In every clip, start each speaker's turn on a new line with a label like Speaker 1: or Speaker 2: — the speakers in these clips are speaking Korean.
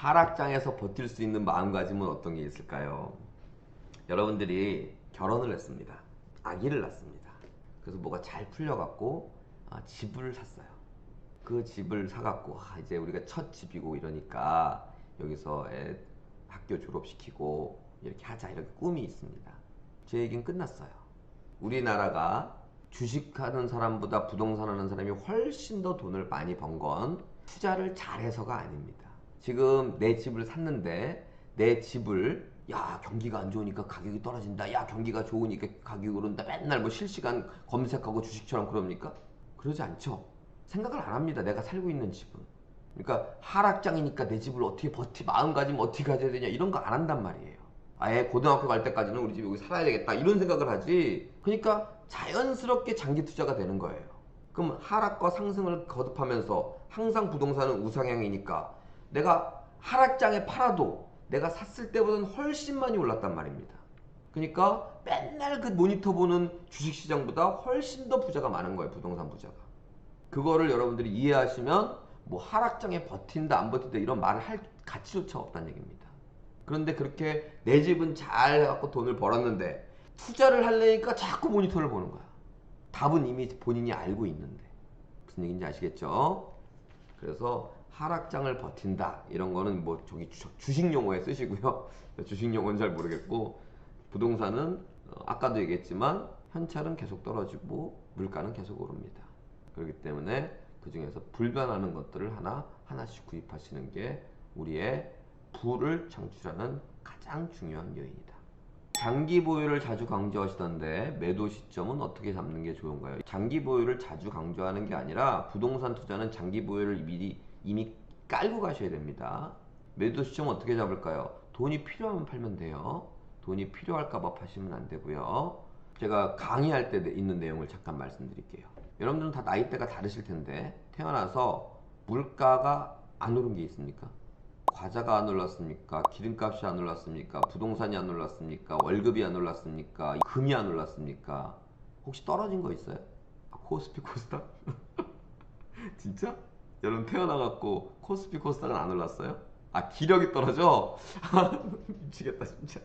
Speaker 1: 하락장에서 버틸 수 있는 마음가짐은 어떤 게 있을까요? 여러분들이 결혼을 했습니다. 아기를 낳습니다. 그래서 뭐가 잘 풀려갖고 아, 집을 샀어요. 그 집을 사갖고 아, 이제 우리가 첫 집이고 이러니까 여기서 애 학교 졸업시키고 이렇게 하자 이렇게 꿈이 있습니다. 제 얘기는 끝났어요. 우리나라가 주식하는 사람보다 부동산 하는 사람이 훨씬 더 돈을 많이 번 건 투자를 잘해서가 아닙니다. 지금 내 집을 샀는데 내 집을 야 경기가 안 좋으니까 가격이 떨어진다. 야 경기가 좋으니까 가격이 오른다. 맨날 뭐 실시간 검색하고 주식처럼 그럽니까? 그러지 않죠. 생각을 안 합니다. 내가 살고 있는 집은. 그러니까 하락장이니까 내 집을 어떻게 버티 마음가짐 어떻게 가져야 되냐 이런 거 안 한단 말이에요. 아예 고등학교 갈 때까지는 우리 집 여기 살아야 되겠다 이런 생각을 하지. 그러니까 자연스럽게 장기 투자가 되는 거예요. 그럼 하락과 상승을 거듭하면서 항상 부동산은 우상향이니까 내가 하락장에 팔아도 내가 샀을 때보다는 훨씬 많이 올랐단 말입니다. 그러니까 맨날 그 모니터 보는 주식시장보다 훨씬 더 부자가 많은 거예요. 부동산 부자가. 그거를 여러분들이 이해하시면 뭐 하락장에 버틴다 안 버틴다 이런 말을 할 가치조차 없다는 얘기입니다. 그런데 그렇게 내 집은 잘 해갖고 돈을 벌었는데 투자를 하려니까 자꾸 모니터를 보는 거야. 답은 이미 본인이 알고 있는데 무슨 얘기인지 아시겠죠? 그래서 하락장을 버틴다 이런 거는 뭐 저기 주- 주식 용어에 쓰시고요. 주식 용어는 잘 모르겠고 부동산은 어, 아까도 얘기했지만 현찰은 계속 떨어지고 물가는 계속 오릅니다. 그렇기 때문에 그 중에서 불변하는 것들을 하나 하나씩 구입하시는 게 우리의 부를 창출하는 가장 중요한 요인이다. 장기 보유를 자주 강조하시던데 매도 시점은 어떻게 잡는 게 좋은가요? 장기 보유를 자주 강조하는 게 아니라 부동산 투자는 장기 보유를 미리 이미 깔고 가셔야 됩니다. 매도 시점은 어떻게 잡을까요? 돈이 필요하면 팔면 돼요. 돈이 필요할까봐 파시면 안 되고요. 제가 강의할 때 있는 내용을 잠깐 말씀드릴게요. 여러분들은 다 나이대가 다르실 텐데 태어나서 물가가 안 오른 게 있습니까? 과자가 안 올랐습니까? 기름값이 안 올랐습니까? 부동산이 안 올랐습니까? 월급이 안 올랐습니까? 금이 안 올랐습니까? 혹시 떨어진 거 있어요? 아, 코스피 코스닥? 진짜? 여러분 태어나갖고 코스피 코스닥은 안 올랐어요? 아 기력이 떨어져? 미치겠다 진짜.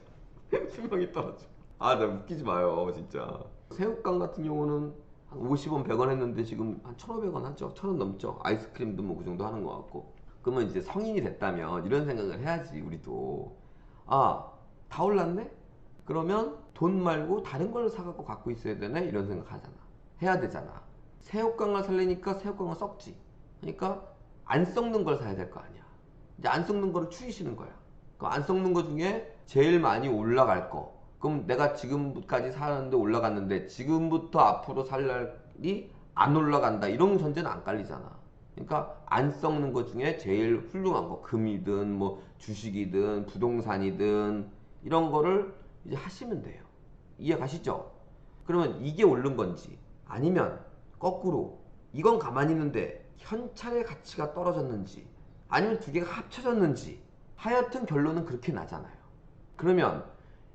Speaker 1: 수명이 떨어져. 아 나 웃기지 마요 진짜. 새우깡 같은 경우는 한 50원 100원 했는데 지금 한 1,500원 하죠? 1,000원 넘죠? 아이스크림도 뭐 그 정도 하는 것 같고. 그러면 이제 성인이 됐다면 이런 생각을 해야지 우리도. 아 다 올랐네? 그러면 돈 말고 다른 걸 사갖고 갖고 있어야 되네? 이런 생각 하잖아. 해야 되잖아. 새우깡을 살려니까 새우깡은 썩지 그러니까 안 썩는 걸 사야 될 거 아니야. 이제 안 썩는 거를 추리시는 거야. 그럼 안 썩는 거 중에 제일 많이 올라갈 거. 그럼 내가 지금까지 사는데 올라갔는데 지금부터 앞으로 살 날이 안 올라간다. 이런 전제는 안 깔리잖아. 그러니까 안 썩는 것 중에 제일 훌륭한 거. 금이든 뭐 주식이든 부동산이든 이런 거를 이제 하시면 돼요. 이해 가시죠? 그러면 이게 오른 건지 아니면 거꾸로 이건 가만히 있는데 현찰의 가치가 떨어졌는지 아니면 두 개가 합쳐졌는지 하여튼 결론은 그렇게 나잖아요. 그러면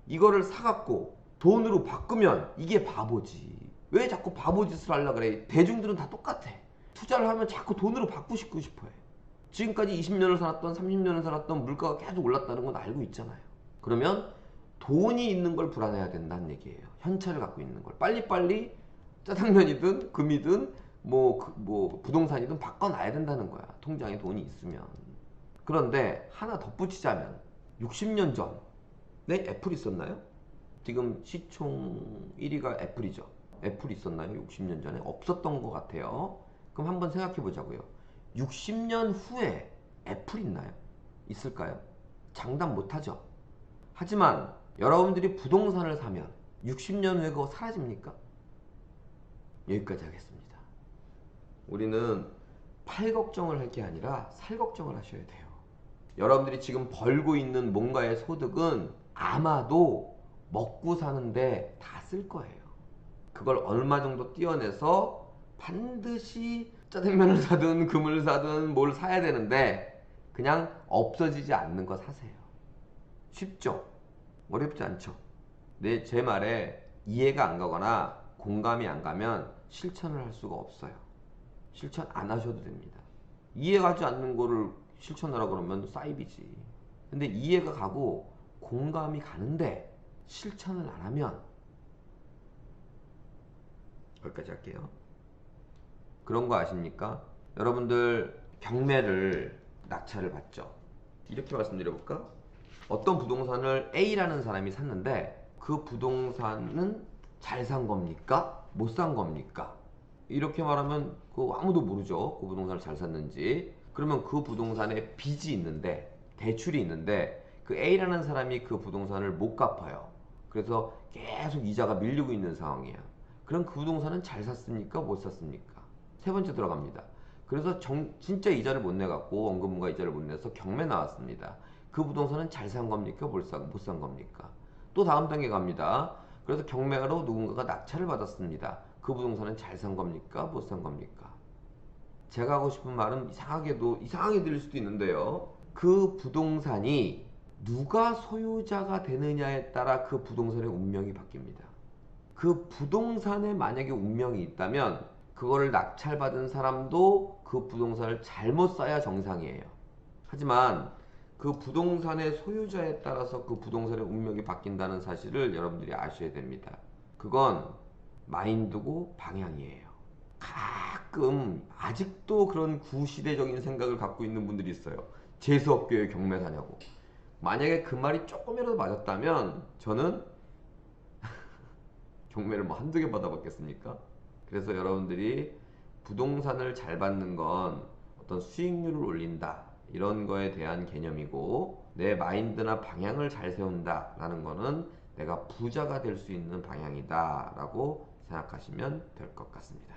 Speaker 1: 이거를 사갖고 돈으로 바꾸면 이게 바보지. 왜 자꾸 바보 짓을 하려 그래? 대중들은 다 똑같아. 투자를 하면 자꾸 돈으로 바꾸고 싶어 해. 지금까지 20년을 살았던 30년을 살았던 물가가 계속 올랐다는 건 알고 있잖아요. 그러면 돈이 있는 걸 불안해야 된다는 얘기예요. 현찰을 갖고 있는 걸. 빨리빨리 짜장면이든 금이든 뭐, 그- 뭐 부동산이든 바꿔놔야 된다는 거야 통장에 돈이 있으면 그런데 하나 덧붙이자면 60년 전에 애플 있었나요? 지금 시총 1위가 애플이죠 애플 있었나요? 60년 전에 없었던 것 같아요 그럼 한번 생각해 보자고요 60년 후에 애플 있나요? 있을까요? 장담 못하죠 하지만 여러분들이 부동산을 사면 60년 후에 그거 사라집니까? 여기까지 하겠습니다. 우리는 팔 걱정을 할 게 아니라 살 걱정을 하셔야 돼요. 여러분들이 지금 벌고 있는 뭔가의 소득은 아마도 먹고 사는데 다 쓸 거예요. 그걸 얼마 정도 띄어내서 반드시 짜장면을 사든 금을 사든 뭘 사야 되는데 그냥 없어지지 않는 거 사세요. 쉽죠? 어렵지 않죠? 내 제 말에 이해가 안 가거나 공감이 안 가면 실천을 할 수가 없어요. 실천 안 하셔도 됩니다. 이해가지 않는 거를 실천하라 그러면 사이비지. 근데 이해가 가고 공감이 가는데 실천을 안 하면 여기까지 할게요. 그런 거 아십니까? 여러분들 경매를 낙찰을 받죠. 이렇게 말씀드려 볼까? 어떤 부동산을 A라는 사람이 샀는데 그 부동산은 잘 산 겁니까? 못 산 겁니까? 이렇게 말하면 그 아무도 모르죠. 그 부동산을 잘 샀는지. 그러면 그 부동산에 빚이 있는데 대출이 있는데 그 A라는 사람이 그 부동산을 못 갚아요. 그래서 계속 이자가 밀리고 있는 상황이야. 그럼 그 부동산은 잘 샀습니까? 못 샀습니까? 세 번째 들어갑니다. 그래서 정- 진짜 이자를 못 내갖고 원금과 이자를 못 내서 경매 나왔습니다. 그 부동산은 잘 산 겁니까? 못산 겁니까? 또 다음 단계 갑니다. 그래서 경매로 누군가가 낙찰을 받았습니다. 그 부동산은 잘 산 겁니까? 못 산 겁니까? 제가 하고 싶은 말은 이상하게도 이상하게 들릴 수도 있는데요. 그 부동산이 누가 소유자가 되느냐에 따라 그 부동산의 운명이 바뀝니다. 그 부동산에 만약에 운명이 있다면 그거를 낙찰받은 사람도 그 부동산을 잘못 사야 정상이에요. 하지만 그 부동산의 소유자에 따라서 그 부동산의 운명이 바뀐다는 사실을 여러분들이 아셔야 됩니다. 그건 마인드고 방향이에요. 가끔 아직도 그런 구시대적인 생각을 갖고 있는 분들이 있어요. 재수업교회 경매사냐고. 만약에 그 말이 조금이라도 맞았다면 저는 경매를 뭐 한두 개 받아봤겠습니까? 그래서 여러분들이 부동산을 잘 받는 건 어떤 수익률을 올린다 이런 거에 대한 개념이고 내 마인드나 방향을 잘 세운다 라는 거는 내가 부자가 될 수 있는 방향이다 라고 생각하시면 될 것 같습니다.